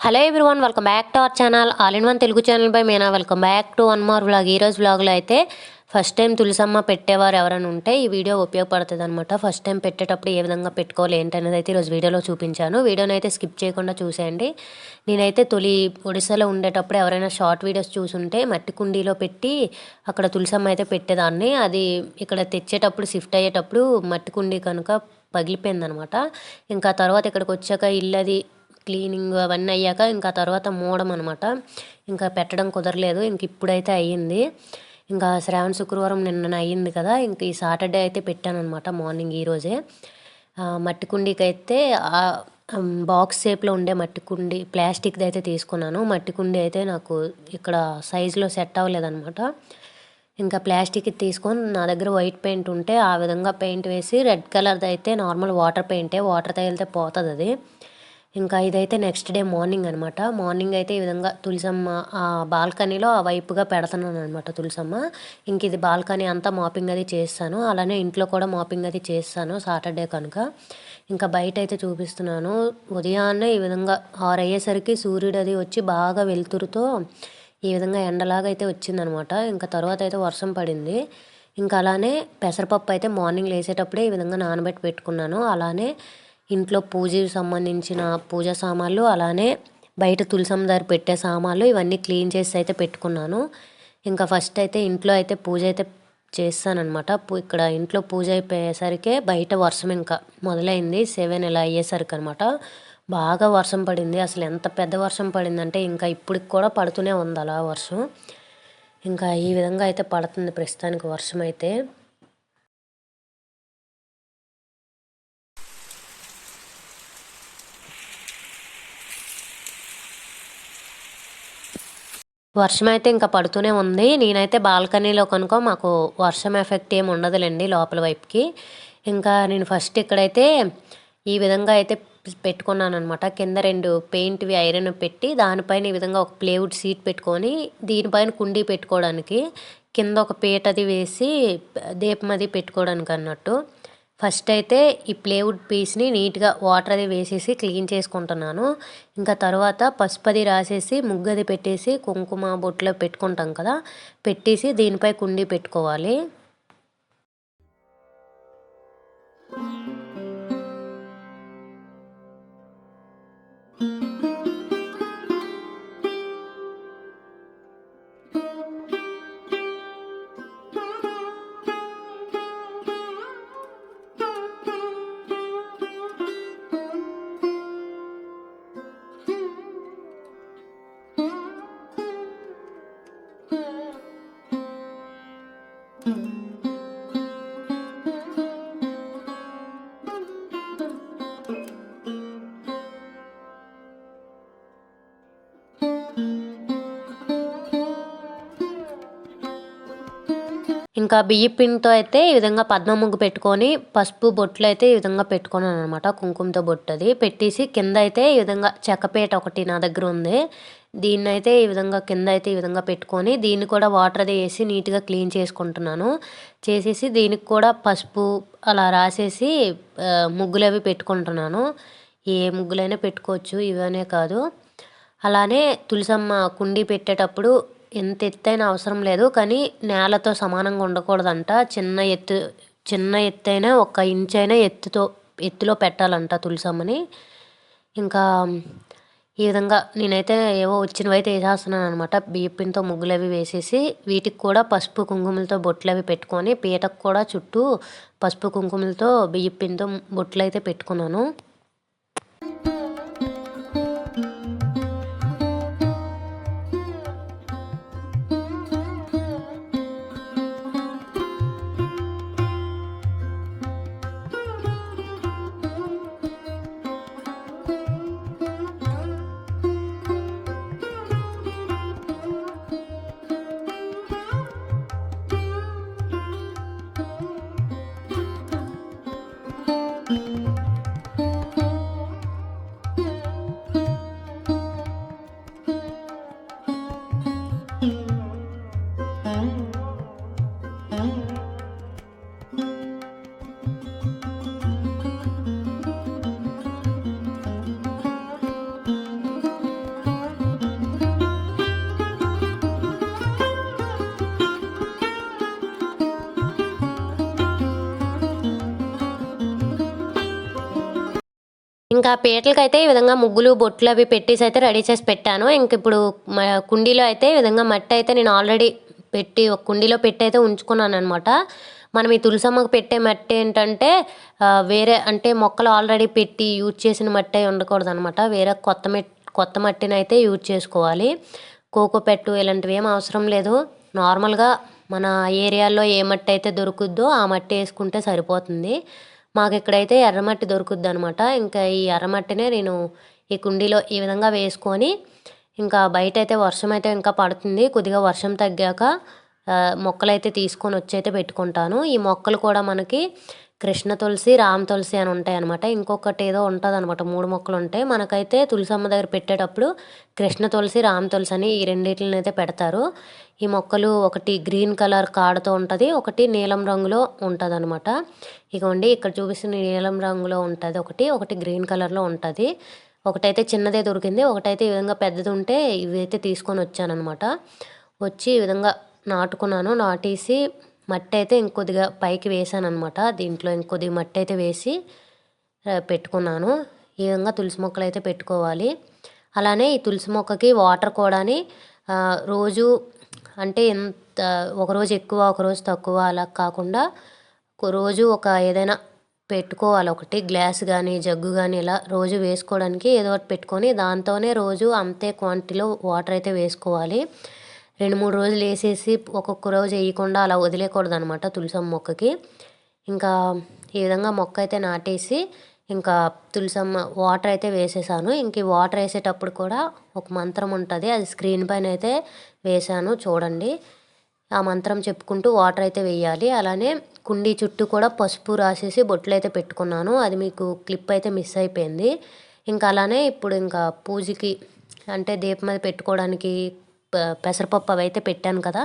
Hello everyone welcome back to our channel all in one Telugu channel by Meena welcome back to one more vlog ఈరోజు వ్లాగ్లో అయితే first time Tulasamma పెట్టేవారు ఎవరైనా ఉంటే ఈ video ఉపయోగపడుతుంది అనమాట ఫస్ట్ టైం పెట్టేటప్పుడు ఏ విధంగా పెట్టుకోవాలి ఏంటనేది అయితే ఈరోజు వీడియోలో చూపించాను. వీడియోని అయితే స్కిప్ చేయకుండా చూసేయండి. నేనైతే తొలి ఒడిశాలో ఉండేటప్పుడు ఎవరైనా షార్ట్ వీడియోస్ చూసుంటే మట్టి కుండీలో పెట్టి అక్కడ తులసమ్మ అయితే పెట్టేదాన్ని. అది ఇక్కడ తెచ్చేటప్పుడు షిఫ్ట్ అయ్యేటప్పుడు మట్టి కుండీ కనుక పగిలిపోయిందనమాట ఇంకా తర్వాత ఇక్కడికి వచ్చాక ఇల్లు అది క్లీనింగ్ అవన్నీ అయ్యాక ఇంకా తర్వాత మూడం అనమాట ఇంకా పెట్టడం కుదరలేదు. ఇంక ఇప్పుడైతే అయ్యింది. ఇంకా శ్రావణ శుక్రవారం నిన్న అయ్యింది కదా. ఇంక ఈ సాటర్డే అయితే పెట్టాను అనమాట మార్నింగ్ ఈరోజే మట్టి కుండీకి అయితే బాక్స్ షేప్లో ఉండే మట్టి కుండీ ప్లాస్టిక్ది అయితే తీసుకున్నాను. మట్టి కుండీ అయితే నాకు ఇక్కడ సైజులో సెట్ అవ్వలేదన్నమాట. ఇంకా ప్లాస్టిక్ తీసుకొని నా దగ్గర వైట్ పెయింట్ ఉంటే ఆ విధంగా పెయింట్ వేసి రెడ్ కలర్ది అయితే నార్మల్ వాటర్ పెయింటే వాటర్ తగిలితే పోతుంది అది ఇంకా ఇదైతే నెక్స్ట్ డే మార్నింగ్ అనమాట మార్నింగ్ అయితే ఈ విధంగా తులసమ్మ ఆ బాల్కనీలో ఆ వైపుగా పెడతాను అనమాట తులసమ్మ. ఇంక ఇది బాల్కనీ అంతా మాపింగ్ అది చేస్తాను. అలానే ఇంట్లో కూడా మాపింగ్ అది చేస్తాను సాటర్డే కనుక. ఇంకా బయట అయితే చూపిస్తున్నాను. ఉదయాన్నే ఈ విధంగా ఆరు అయ్యేసరికి సూర్యుడు అది వచ్చి బాగా వెలుతురుతో ఈ విధంగా ఎండలాగా అయితే వచ్చిందనమాట ఇంకా తర్వాత అయితే వర్షం పడింది. ఇంకా అలానే పెసరపప్పు అయితే మార్నింగ్ లేసేటప్పుడే ఈ విధంగా నానబెట్టి పెట్టుకున్నాను. అలానే ఇంట్లో పూజకి సంబంధించిన పూజా సామాన్లు అలానే బయట తులసం దగ్గర పెట్టే సామాన్లు ఇవన్నీ క్లీన్ చేసి అయితే పెట్టుకున్నాను. ఇంకా ఫస్ట్ అయితే ఇంట్లో అయితే పూజ అయితే చేస్తానమాట ఇక్కడ ఇంట్లో పూజ అయిపోయేసరికి బయట వర్షం ఇంకా మొదలైంది. సెవెన్ ఇలా అయ్యేసరికి అనమాట బాగా వర్షం పడింది. అసలు ఎంత పెద్ద వర్షం పడిందంటే ఇంకా ఇప్పటికి కూడా పడుతూనే ఉంది అలా వర్షం. ఇంకా ఈ విధంగా అయితే పడుతుంది ప్రస్తుతానికి వర్షం అయితే. వర్షం అయితే ఇంకా పడుతూనే ఉంది. నేనైతే బాల్కనీలో కనుక మాకు వర్షం ఎఫెక్ట్ ఏమి ఉండదులేండి లోపల వైపుకి. ఇంకా నేను ఫస్ట్ ఇక్కడైతే ఈ విధంగా అయితే పెట్టుకున్నాను అనమాట కింద రెండు పెయింట్వి ఐరన్ పెట్టి దానిపైన ఈ విధంగా ఒక ప్లేవుడ్ సీట్ పెట్టుకొని దీనిపైన కుండీ పెట్టుకోవడానికి కింద ఒక పీటది వేసి దీపం అది పెట్టుకోవడానికి అన్నట్టు ఫస్ట్ అయితే ఈ ప్లేవుడ్ పీస్ని నీట్గా వాటర్ అది వేసేసి క్లీన్ చేసుకుంటున్నాను. ఇంకా తర్వాత పసుపది రాసేసి ముగ్గది పెట్టేసి కుంకుమ బొట్లో పెట్టుకుంటాం కదా పెట్టేసి దీనిపై కుండీ పెట్టుకోవాలి. ఇంకా బియ్య పిండితో అయితే ఈ విధంగా పద్మ ముగ్గు పెట్టుకొని పసుపు బొట్లు అయితే ఈ విధంగా పెట్టుకున్నాను అనమాట కుంకుమతో బొట్టు అది పెట్టేసి కింద అయితే ఈ విధంగా చెక్కపేట ఒకటి నా దగ్గర ఉంది. దీన్ని అయితే ఈ విధంగా కింద అయితే ఈ విధంగా పెట్టుకొని దీన్ని కూడా వాటర్ అది వేసి నీట్గా క్లీన్ చేసుకుంటున్నాను. చేసేసి దీనికి కూడా పసుపు అలా రాసేసి ముగ్గులు అవి పెట్టుకుంటున్నాను. ఏ ముగ్గులైనా పెట్టుకోవచ్చు ఇవనే కాదు. అలానే తులసమ్మ కుండీ పెట్టేటప్పుడు ఎంత ఎత్తైన అవసరం లేదు కానీ నేలతో సమానంగా ఉండకూడదంట. చిన్న ఎత్తు చిన్న ఎత్తైనా ఒక ఇంచ్ అయినా ఎత్తుతో ఎత్తులో పెట్టాలంట తులసమ్మని. ఇంకా ఈ విధంగా నేనైతే ఏవో వచ్చినవి అయితే వేసేస్తున్నాను అనమాట బియ్యపింతో ముగ్గులు అవి వేసేసి వీటికి కూడా పసుపు కుంకుమలతో బొట్లు అవి పెట్టుకొని పీటకు కూడా చుట్టూ పసుపు కుంకుమలతో బియ్యపింతో బొట్లు అయితే పెట్టుకున్నాను. ఇంకా పీటలకైతే ఈ విధంగా ముగ్గులు బొట్లు అవి పెట్టేసి అయితే రెడీ చేసి పెట్టాను. ఇంక ఇప్పుడు కుండీలో అయితే ఈ విధంగా మట్టి అయితే నేను ఆల్రెడీ పెట్టి ఒక కుండీలో పెట్టి అయితే ఉంచుకున్నాను అనమాట మనం ఈ తులసమ్మకు పెట్టే మట్టి ఏంటంటే వేరే అంటే మొక్కలు ఆల్రెడీ పెట్టి యూజ్ చేసిన మట్టి ఉండకూడదు అనమాట వేరే కొత్త మట్టి కొత్త మట్టిని అయితే యూజ్ చేసుకోవాలి. కోకో పెట్టు ఇలాంటివి ఏం అవసరం లేదు. నార్మల్గా మన ఏరియాలో ఏ మట్టి అయితే దొరుకుద్దో ఆ మట్టి వేసుకుంటే సరిపోతుంది. మాకు ఇక్కడైతే ఎర్రమట్టి దొరుకుద్ది అనమాట ఇంకా ఈ ఎర్రమట్టినే నేను ఈ కుండీలో ఈ విధంగా వేసుకొని ఇంకా బయట అయితే వర్షం అయితే ఇంకా పడుతుంది. కొద్దిగా వర్షం తగ్గాక మొక్కలైతే తీసుకొని వచ్చి అయితే పెట్టుకుంటాను. ఈ మొక్కలు కూడా మనకి కృష్ణ తులసి రామ్ తులసి అని ఉంటాయి అనమాట ఇంకొకటి ఏదో ఉంటుంది అనమాట మూడు మొక్కలు ఉంటాయి మనకైతే తులసమ్మ దగ్గర పెట్టేటప్పుడు కృష్ణ తులసి రామ్ తులసి అని ఈ రెండింటిని అయితే పెడతారు. ఈ మొక్కలు ఒకటి గ్రీన్ కలర్ కాడతో ఉంటుంది ఒకటి నీలం రంగులో ఉంటుంది అనమాట ఇగోండి ఇక్కడ చూపిస్తున్న నీలం రంగులో ఉంటుంది ఒకటి ఒకటి గ్రీన్ కలర్లో ఉంటుంది. ఒకటైతే చిన్నదే దొరికింది ఒకటైతే ఈ విధంగా పెద్దది ఉంటే ఇవి అయితే తీసుకొని వచ్చానమాట వచ్చి ఈ విధంగా నాటుకున్నాను నాటేసి మట్టి అయితే ఇంకొద్దిగా పైకి వేసాను అనమాట దీంట్లో ఇంకొద్దిగా మట్టి అయితే వేసి పెట్టుకున్నాను. ఈ విధంగా తులసి మొక్కలు అయితే పెట్టుకోవాలి. అలానే ఈ తులసి మొక్కకి వాటర్ కూడాని రోజు అంటే ఎంత ఒకరోజు ఎక్కువ ఒకరోజు తక్కువ అలా కాకుండా రోజు ఒక ఏదైనా పెట్టుకోవాలి. ఒకటి గ్లాస్ కానీ జగ్గు కానీ ఇలా రోజు వేసుకోవడానికి ఏదో ఒకటి పెట్టుకొని దాంతోనే రోజు అంతే క్వాంటిటీలో వాటర్ అయితే వేసుకోవాలి. రెండు మూడు రోజులు వేసేసి ఒక్కొక్క రోజు వేయకుండా అలా వదిలేయకూడదు అనమాట తులసమ్మ మొక్కకి. ఇంకా ఈ విధంగా మొక్క అయితే నాటేసి ఇంకా తులసమ్మ వాటర్ అయితే వేసేసాను. ఇంక వాటర్ వేసేటప్పుడు కూడా ఒక మంత్రం ఉంటుంది అది స్క్రీన్ పైన అయితే వేసాను చూడండి. ఆ మంత్రం చెప్పుకుంటూ వాటర్ అయితే వేయాలి. అలానే కుండీ చుట్టూ కూడా పసుపు రాసేసి బొట్లు అయితే పెట్టుకున్నాను. అది మీకు క్లిప్ అయితే మిస్ అయిపోయింది. ఇంకా అలానే ఇప్పుడు ఇంకా పూజకి అంటే దీపం మీద పెట్టుకోవడానికి పెసరపప్పు అవి అయితే పెట్టాను కదా.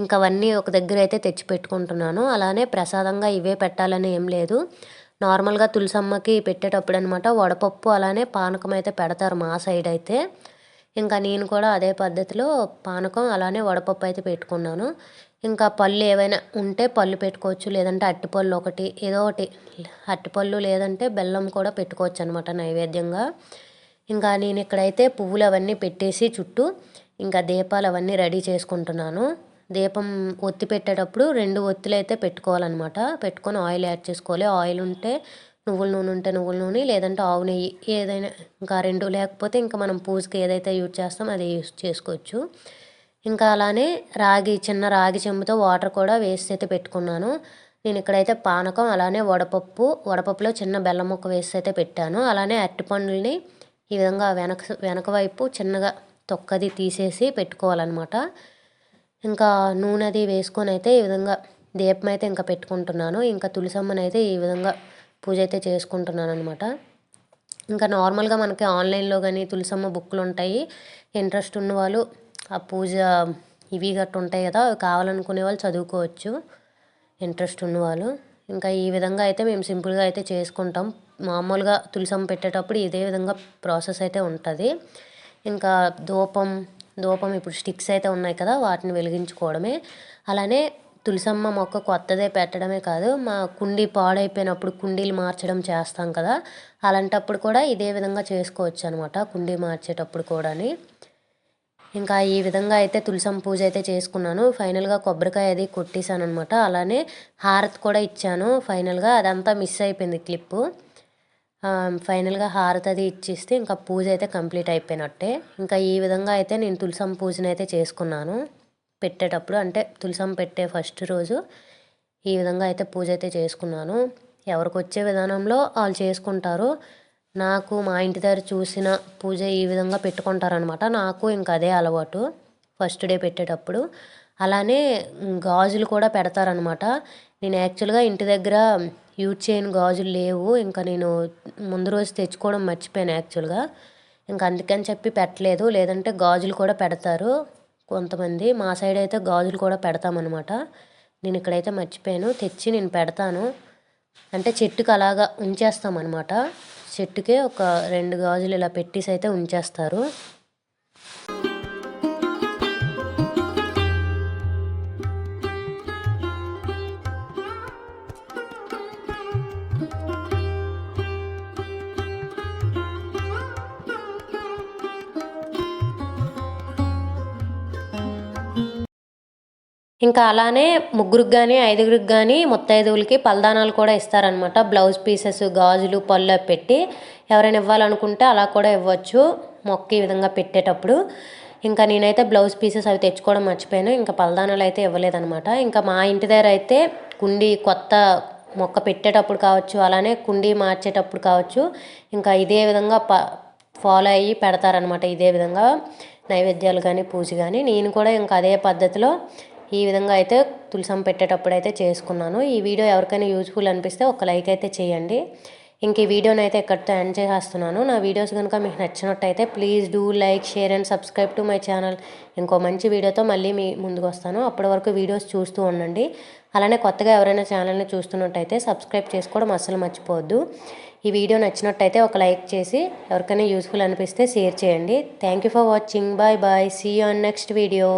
ఇంకా అవన్నీ ఒక దగ్గర అయితే తెచ్చి పెట్టుకుంటున్నాను. అలానే ప్రసాదంగా ఇవే పెట్టాలని ఏం లేదు. నార్మల్గా తులసమ్మకి పెట్టేటప్పుడు అనమాట వడపప్పు అలానే పానకం అయితే పెడతారు మా సైడ్ అయితే. ఇంకా నేను కూడా అదే పద్ధతిలో పానకం అలానే వడపప్పు అయితే పెట్టుకున్నాను. ఇంకా పళ్ళు ఏవైనా ఉంటే పళ్ళు పెట్టుకోవచ్చు లేదంటే అట్టిపళ్ళు ఒకటి ఏదో ఒకటి అట్టిపళ్ళు లేదంటే బెల్లం కూడా పెట్టుకోవచ్చు అనమాట నైవేద్యంగా. ఇంకా నేను ఇక్కడైతే పువ్వులు అవన్నీ పెట్టేసి చుట్టూ ఇంకా దీపాలు అవన్నీ రెడీ చేసుకుంటున్నాను. దీపం ఒత్తి పెట్టేటప్పుడు రెండు ఒత్తులు అయితే పెట్టుకోవాలన్నమాట. పెట్టుకొని ఆయిల్ యాడ్ చేసుకోవాలి. ఆయిల్ ఉంటే నువ్వుల నూనె ఉంటే నువ్వుల నూనె లేదంటే ఆవు నెయ్యి ఏదైనా ఇంకా రెండు లేకపోతే ఇంకా మనం పూజకి ఏదైతే యూజ్ చేస్తామో అది యూజ్ చేసుకోవచ్చు. ఇంకా అలానే రాగి చిన్న రాగి చెంబుతో వాటర్ కూడా వేసి అయితే పెట్టుకున్నాను. నేను ఇక్కడైతే పానకం అలానే వడపప్పు వడపప్పులో చిన్న బెల్లం ముక్క వేసి అయితే పెట్టాను. అలానే అరటిపండుల్ని ఈ విధంగా వెనక వెనక వైపు చిన్నగా తొక్కది తీసేసి పెట్టుకోవాలన్నమాట. ఇంకా నూనె అది వేసుకొని అయితే ఈ విధంగా దీపం అయితే ఇంకా పెట్టుకుంటున్నాను. ఇంకా తులసమ్మని అయితే ఈ విధంగా పూజ అయితే చేసుకుంటున్నాను అనమాట ఇంకా నార్మల్గా మనకి ఆన్లైన్లో కానీ తులసమ్మ బుక్లు ఉంటాయి ఇంట్రెస్ట్ ఉన్న వాళ్ళు ఆ పూజ ఇవి గట్టు ఉంటాయి కదా కావాలనుకునే వాళ్ళు చదువుకోవచ్చు. ఇంట్రెస్ట్ ఉన్నవాళ్ళు. ఇంకా ఈ విధంగా అయితే మేము సింపుల్గా అయితే చేసుకుంటాం. మామూలుగా తులసమ్మ పెట్టేటప్పుడు ఇదే విధంగా ప్రాసెస్ అయితే ఉంటుంది. ఇంకా ధూపం ధూపం ఇప్పుడు స్టిక్స్ అయితే ఉన్నాయి కదా వాటిని వెలిగించుకోవడమే. అలానే తులసమ్మ మొక్క కొత్తదే పెట్టడమే కాదు మా కుండీ పాడైపోయినప్పుడు కుండీలు మార్చడం చేస్తాం కదా అలాంటప్పుడు కూడా ఇదే విధంగా చేసుకోవచ్చు అనమాట కుండీ మార్చేటప్పుడు కూడాని. ఇంకా ఈ విధంగా అయితే తులసం పూజ అయితే చేసుకున్నాను. ఫైనల్గా కొబ్బరికాయ అది కొట్టేశాను అనమాట అలానే హారతి కూడా ఇచ్చాను. ఫైనల్గా అదంతా మిస్ అయిపోయింది క్లిప్పు. ఫైనల్గా హారతి అది ఇచ్చేస్తే ఇంకా పూజ అయితే కంప్లీట్ అయిపోయినట్టే. ఇంకా ఈ విధంగా అయితే నేను తులసం పూజను అయితే చేసుకున్నాను. పెట్టేటప్పుడు అంటే తులసం పెట్టే ఫస్ట్ రోజు ఈ విధంగా అయితే పూజ అయితే చేసుకున్నాను. ఎవరికి వచ్చే విధానంలో వాళ్ళు చేసుకుంటారు. నాకు మా ఇంటి దగ్గర చూసిన పూజ ఈ విధంగా పెట్టుకుంటారనమాట నాకు ఇంకా అదే అలవాటు ఫస్ట్ డే పెట్టేటప్పుడు. అలానే గాజులు కూడా పెడతారనమాట నేను యాక్చువల్గా ఇంటి దగ్గర యూజ్ చేయని గాజులు లేవు. ఇంకా నేను ముందు రోజు తెచ్చుకోవడం మర్చిపోయాను యాక్చువల్గా. ఇంకా అందుకని చెప్పి పెట్టలేదు. లేదంటే గాజులు కూడా పెడతారు కొంతమంది. మా సైడ్ అయితే గాజులు కూడా పెడతామన్నమాట. నేను ఇక్కడైతే మర్చిపోయాను. తెచ్చి నేను పెడతాను. అంటే చెట్టుకి అలాగా ఉంచేస్తామన్నమాట. చెట్టుకే ఒక రెండు గాజులు ఇలా పెట్టేసి అయితే ఉంచేస్తారు. ఇంకా అలానే ముగ్గురికి కానీ ఐదుగురికి కానీ ముత్తైదువులకి పలదానాలు కూడా ఇస్తారనమాట బ్లౌజ్ పీసెస్ గాజులు పళ్ళు పెట్టి ఎవరైనా ఇవ్వాలనుకుంటే అలా కూడా ఇవ్వచ్చు. మొక్క ఈ విధంగా పెట్టేటప్పుడు. ఇంకా నేనైతే బ్లౌజ్ పీసెస్ అవి తెచ్చుకోవడం మర్చిపోయాను. ఇంకా పలదానాలు అయితే ఇవ్వలేదనమాట ఇంకా మా ఇంటి దగ్గర అయితే కుండి కొత్త మొక్క పెట్టేటప్పుడు కావచ్చు అలానే కుండీ మార్చేటప్పుడు కావచ్చు ఇంకా ఇదే విధంగా ప ఫాలో అయ్యి పెడతారనమాట ఇదే విధంగా నైవేద్యాలు కానీ పూజ కానీ నేను కూడా ఇంకా అదే పద్ధతిలో ఈ విధంగా అయితే తులసం పెట్టేటప్పుడు అయితే చేసుకున్నాను. ఈ వీడియో ఎవరికైనా యూజ్ఫుల్ అనిపిస్తే ఒక లైక్ అయితే చేయండి. ఇంక ఈ వీడియోని అయితే ఎక్కడితో ఎండ్ చేసేస్తున్నాను. నా వీడియోస్ కనుక మీకు నచ్చినట్టయితే please do like share and subscribe to my channel ఇంకో మంచి వీడియోతో మళ్ళీ మీ ముందుకు వస్తాను. అప్పటి వరకు వీడియోస్ చూస్తూ ఉండండి. అలానే కొత్తగా ఎవరైనా ఛానల్ని చూస్తున్నట్టయితే సబ్స్క్రైబ్ చేసుకోవడం అస్సలు మర్చిపోవద్దు. ఈ వీడియో నచ్చినట్టయితే ఒక లైక్ చేసి ఎవరికైనా యూస్ఫుల్ అనిపిస్తే షేర్ చేయండి. Thank you for watching bye bye see you on next video